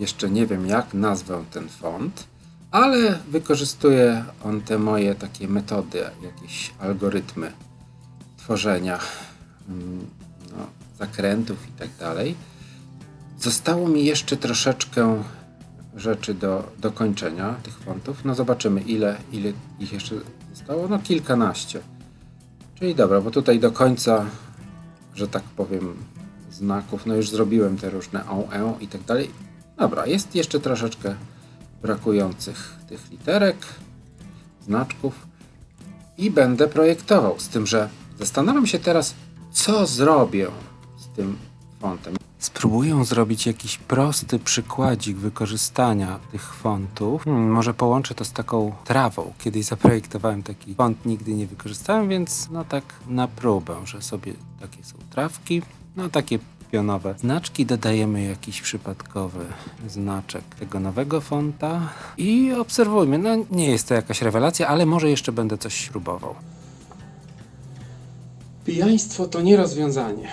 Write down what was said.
Jeszcze nie wiem, jak nazwę ten font, ale wykorzystuje on te moje takie metody, jakieś algorytmy tworzenia mm, no, zakrętów i tak dalej. Zostało mi jeszcze troszeczkę rzeczy do, do kończenia tych fontów. No zobaczymy, ile, ile ich jeszcze zostało. No kilkanaście. Czyli dobra, bo tutaj do końca, że tak powiem, znaków, no już zrobiłem te różne on, e i tak dalej. Dobra, jest jeszcze troszeczkę brakujących tych literek, znaczków i będę projektował. Z tym, że zastanawiam się teraz, co zrobię z tym fontem. Spróbuję zrobić jakiś prosty przykładzik wykorzystania tych fontów. Hmm, może połączę to z taką trawą. Kiedyś zaprojektowałem taki font, nigdy nie wykorzystałem, więc no tak na próbę, że sobie takie są trawki, no takie pionowe znaczki, dodajemy jakiś przypadkowy znaczek tego nowego fonta i obserwujmy. No nie jest to jakaś rewelacja, ale może jeszcze będę coś próbował. Pijaństwo to nie rozwiązanie.